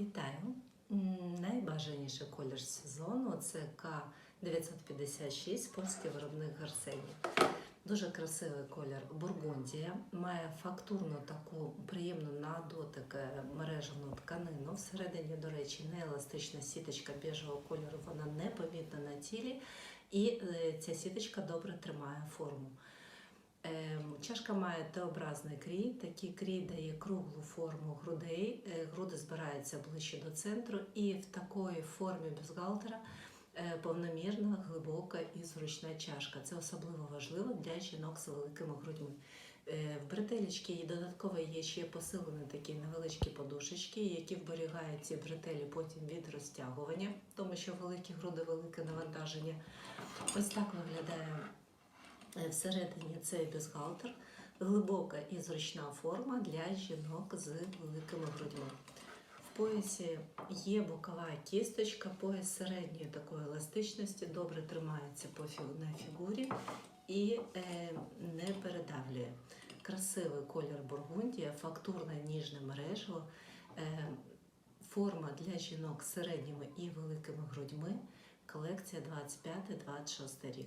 Вітаю! Найбажаніший колір сезону це К956, польський виробник Гарсені. Дуже красивий колір бургундія, має фактурну таку приємну на дотик е, тканину. Всередині, до речі, не еластична сіточка біжевого кольору, вона не помітна на тілі, і е, ця сіточка добре тримає форму. Ем, Чашка має Т-образний крій. Такий крій дає круглу форму грудей. Е, Груди збираються ближче до центру, і в такої формі бюстгальтера е, повномірна, глибока і зручна чашка. Це особливо важливо для жінок з великими грудьми. Е, В бретелечки і додатково є ще посилені такі невеличкі подушечки, які вберігають ці бретелі потім від розтягування, тому що великі груди, велике навантаження. Ось так виглядає Всередині цей бюстгальтер, глибока і зручна форма для жінок з великими грудьми. В поясі є бокова кісточка, пояс середньої такої еластичності, добре тримається на фігурі і е, не передавлює. Красивий колір бургундія, фактурне ніжне мережево, е, форма для жінок з середніми і великими грудьми. Колекція 25-26 рік.